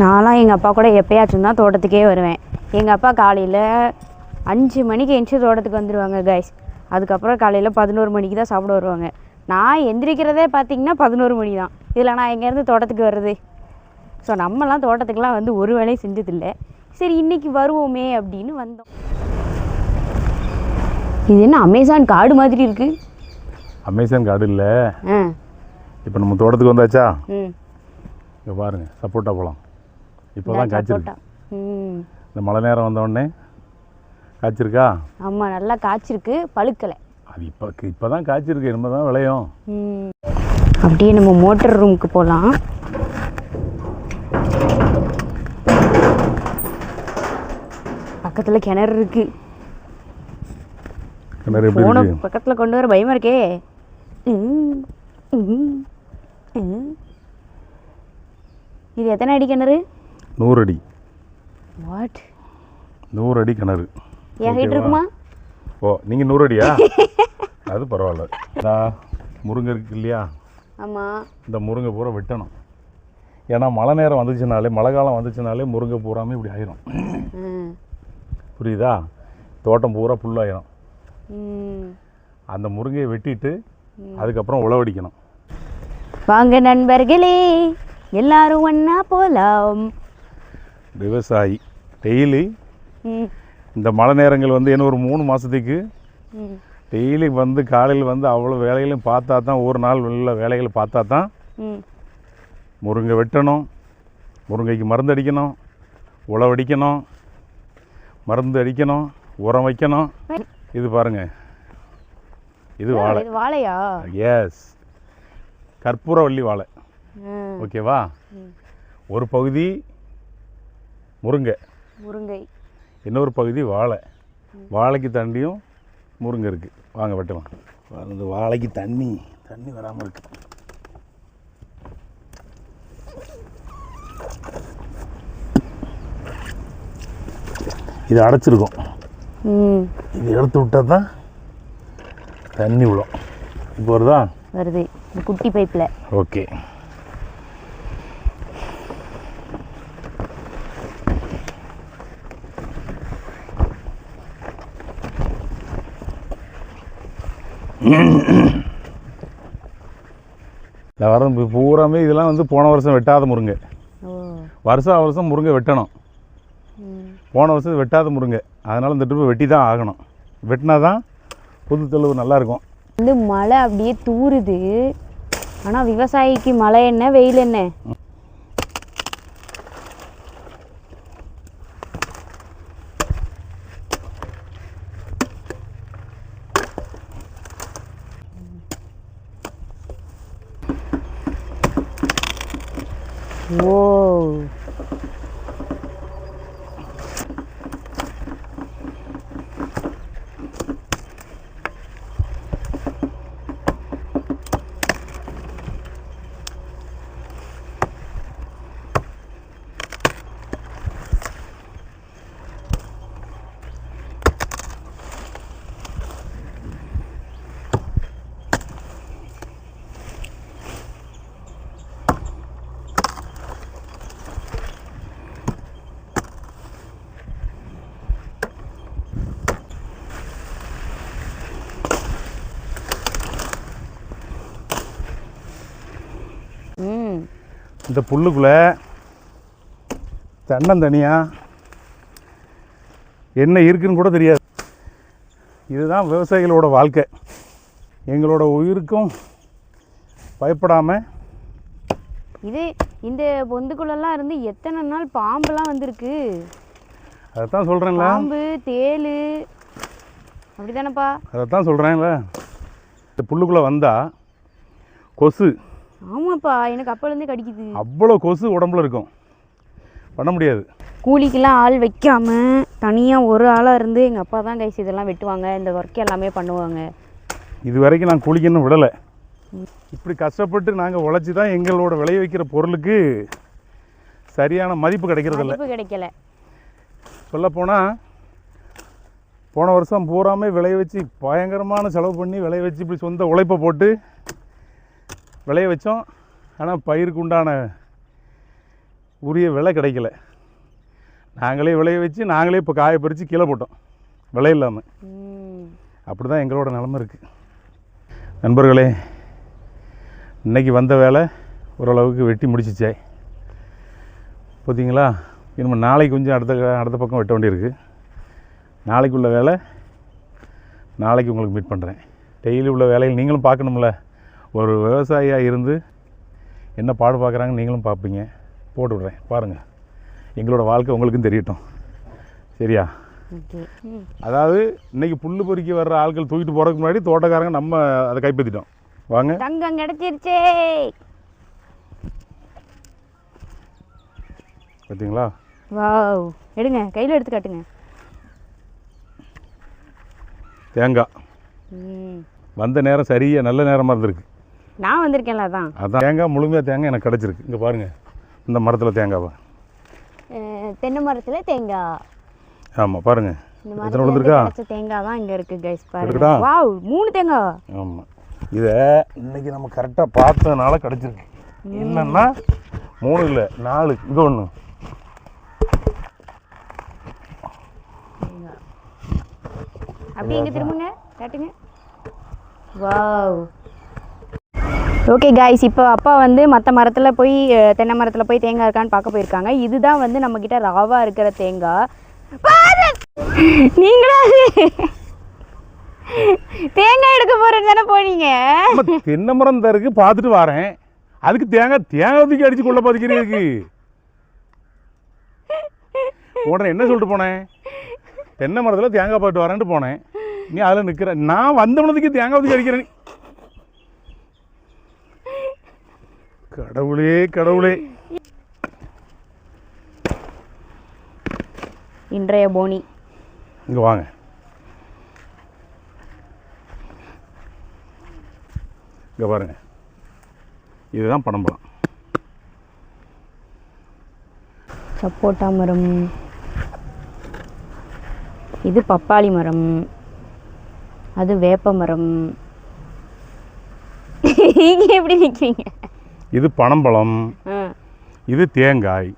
நான்லாம் எங்கள் அப்பா கூட எப்பயாச்சும் தான் தோட்டத்துக்கே வருவேன். எங்கள் அப்பா காலையில் அஞ்சு மணிக்கு எந்திரிச்சு தோட்டத்துக்கு வந்துடுவாங்க கைஸ் அதுக்கப்புறம் காலையில் பதினோரு மணிக்கு தான் சாப்பிட வருவாங்க. நான் எந்திரிக்கிறதே பார்த்தீங்கன்னா பதினோரு மணி தான். இதில் நான் எங்கேருந்து தோட்டத்துக்கு வர்றது? ஸோ நம்மலாம் தோட்டத்துக்குலாம் வந்து ஒரு வேலையும் செஞ்சதில்லை. சரி இன்னைக்கு வருவோமே அப்படின்னு வந்தோம். இது என்ன அமேசான் காடு மாதிரி இருக்கு? அமேசான் காடு இல்லை. ஆ. இப்போ நம்ம தோட்டத்துக்கு வந்தாச்சா? ம். இங்கே பாருங்கள் சப்போட்டா பழம் இப்போ தான் காய்ச்சிருக்கு. இந்த மழை நேரம் வந்த உடனே காய்ச்சிருக்கா? ஆமாம் நல்லா காய்ச்சிருக்கு பழுக்கலை. அது இப்போ இப்போ தான் காய்ச்சிருக்கு இனிமே தான் விளையும். ம். அப்படியே நம்ம மோட்டர் ரூமுக்கு போகலாம் பக்கத்தில் கிணறு இருக்கு. கிணறு போன பக்கத்தில் கொண்டு வர பயமா இருக்கே. இது எத்தனை அடி கிணறு? நூறு அடி வாட் நூறு அடி கிணறு. என் ஹைட்? இருக்குமா ஓ நீங்கள் நூறு அடியா அது பரவாயில்ல. முருங்கை இருக்கு இல்லையா? ஆமாம் இந்த முருங்கை பூரா வெட்டணும். ஏன்னா மழை நேரம் வந்துச்சுனாலே மழை காலம் வந்துச்சுனாலே முருங்கை பூராமே இப்படி ஆயிரும். புரியுதா? தோட்டம் பூரா புல்லாயிரும் அந்த முருங்கையை வெட்டிட்டு அதுக்கப்புறம் உழவடிக்கணும் வாங்க நண்பர்களே எல்லாரும் ஒன்றா போகலாம் விவசாயி. டெய்லி இந்த மழை நேரங்கள் வந்து என்ன ஒரு மூணு மாதத்துக்கு டெய்லி வந்து காலையில் வந்து அவ்வளோ வேலைகளையும் பார்த்தா தான் ஒரு நாள் உள்ள வேலைகளை பார்த்தா தான் முருங்கை வெட்டணும் முருங்கைக்கு மருந்து அடிக்கணும் உழவடிக்கணும் மருந்து அடிக்கணும் உரம் வைக்கணும். இது பாருங்க. இது வாழை. வாழையா? எஸ் கற்பூரவள்ளி வாழை. ஓகேவா. ஒரு பகுதி முருங்கை. முருங்கை. இன்னொரு பகுதி வாழை. வாழைக்கு தண்டியும் முருங்கை இருக்குது வாங்க வெட்டலாம் இந்த வாழைக்கு தண்ணி தண்ணி வராமல் இருக்கு. இது அடைச்சிருக்கும். ம். இது எடுத்து விட்டால் தான் தண்ணி விழும். இப்போ வருதா? வருது. இந்த குட்டி பைப்பில். ஓகே. வரம் இப்ப பூராமே இதெல்லாம் வந்து போன வருஷம் வெட்டாத முருங்கை. வருஷம் வருஷம் முருங்கை வெட்டணும். போன வருஷம் வெட்டாத முருங்கை. அதனால் இந்த ட்ரிப்பு வெட்டி தான் ஆகணும். வெட்டினா தான் புது தெளிவு நல்லாயிருக்கும். வந்து மழை அப்படியே தூறுது ஆனால் விவசாயிக்கு மழை என்ன வெயில் என்ன? ஓ இந்த புல்லுக்குள்ளே தென்னந்தனியாக என்ன இருக்குன்னு கூட தெரியாது. இதுதான் விவசாயிகளோட வாழ்க்கை. எங்களோட உயிருக்கும் பயப்படாமல் இது இந்த பொந்துக்குள்ளெல்லாம் இருந்து எத்தனை நாள் பாம்பெல்லாம் வந்திருக்கு? அதைத்தான் சொல்கிறேன்ல பாம்பு தேளு அப்படிதானப்பா அதைத்தான் சொல்கிறேன்ல இந்த புல்லுக்குள்ளே வந்தால் கொசு ஆமாப்பா எனக்கு அப்போலேருந்தே கடிக்குது. அவ்வளோ கொசு உடம்புல இருக்கும். பண்ண முடியாது. கூலிக்கெல்லாம் ஆள் வைக்காம தனியாக ஒரு ஆளாக இருந்து எங்கள் அப்பா தான் கைஸ் இதெல்லாம் வெட்டுவாங்க. இந்த ஒர்க் எல்லாமே பண்ணுவாங்க. இது வரைக்கும் நான் குளிக்கணும் விடலை. இப்படி கஷ்டப்பட்டு நாங்கள் உழைச்சி தான் எங்களோட விளைய வைக்கிற பொருளுக்கு சரியான மதிப்பு கிடைக்கிறதில்ல. மதிப்பு கிடைக்கல. சொல்லப்போனால் போன வருஷம் பூராமே விளைய வச்சு பயங்கரமான செலவு பண்ணி விளைய வச்சு இப்படி சொந்த உழைப்பை போட்டு விளைய வச்சோம். ஆனால் பயிருக்கு உண்டான உரிய விலை கிடைக்கல. நாங்களே விளைய வச்சு நாங்களே இப்போ காய பறித்து கீழே போட்டோம். விலை இல்லாமல் அப்படி தான் எங்களோட நிலமை இருக்குது நண்பர்களே இன்னைக்கு வந்த வேலை ஓரளவுக்கு வெட்டி முடிச்சிச்சே. பார்த்தீங்களா இனிமேல் நாளைக்கு கொஞ்சம் அடுத்த அடுத்த பக்கம் வெட்ட வேண்டியிருக்கு. நாளைக்கு உள்ள வேலை நாளைக்கு உங்களுக்கு மீட் பண்ணுறேன் டெய்லி உள்ள வேலையில் நீங்களும் பார்க்கணும்ல? ஒரு விவசாயியாக இருந்து என்ன பாடு பார்க்குறாங்க நீங்களும் பார்ப்பீங்க. போட்டு விட்றேன். பாருங்கள் எங்களோட வாழ்க்கை உங்களுக்கும் தெரியட்டும். சரியா? அதாவது இன்னைக்கு புல்லு பொறுக்கி வர்ற ஆட்கள் தூக்கிட்டு போகிறதுக்கு முன்னாடி தோட்டக்காரங்க நம்ம அதை கைப்பற்றிட்டோம். வாங்க. தங்கம் கிடைச்சிருச்சே. பார்த்தீங்களா? வாவ். எடுங்க. கையில் எடுத்து காட்டுங்க. தேங்காய். வந்த நேரம் சரியாக நல்ல நேரமாக இருந்திருக்கு. நான் வந்திருக்கேன்ல அதான். அதான். தேங்காய் முழுமையாக தேங்காய் எனக்கு கிடச்சிருக்கு. இங்கே பாருங்கள் இந்த மரத்தில் தேங்காவா? தென்னை மரத்தில் தேங்காய் ஆமாம் பாருங்கள் எத்தனை விழுந்திருக்கா தேங்காய் தான் இங்கே இருக்குது கைஸ் பாருங்க? வாவ் மூணு தேங்காய் ஆமாம் இதை இன்னைக்கு நம்ம கரெக்டாக பார்த்ததுனால கிடச்சிருக்கு. என்னன்னா மூணு இல்லை நாலு. இது ஒன்று அப்படியே இங்கே திரும்புங்க காட்டுங்க. வாவ் ஓகே காய்ஸ் இப்போ அப்பா வந்து மற்ற மரத்தில் போய் தென்னை மரத்தில் போய் தேங்காய் இருக்கான்னு பார்க்க போயிருக்காங்க. இதுதான் வந்து நம்மக்கிட்ட ராவாக இருக்கிற தேங்காய். நீங்களா தேங்காய் எடுக்க போறேன்னு தானே போனீங்க? தென்னை மரம் தருக்கு பார்த்துட்டு வரேன். அதுக்கு தேங்காய் தேங்காய் தூக்கி அடிச்சு கொள்ள பதிக்கிறீருக்கு உடனே என்ன சொல்லிட்டு போனேன்? தென்னை மரத்தில் தேங்காய் பாட்டு வரேன்ட்டு போனேன். நீ அதில் நிற்கிற நான் வந்தவனதுக்கு தேங்காய் தூக்கி அடிக்கிறேன் கடவுளே கடவுளே. இன்றைய போனி. இங்கே வாங்க. இங்கே பாருங்க. இதுதான் பனம்பழம். சப்போட்டா மரம். இது பப்பாளி மரம். அது வேப்ப மரம். நீங்க எப்படி நிற்கிறீங்க இது பனம்பழம் இது தேங்காய்.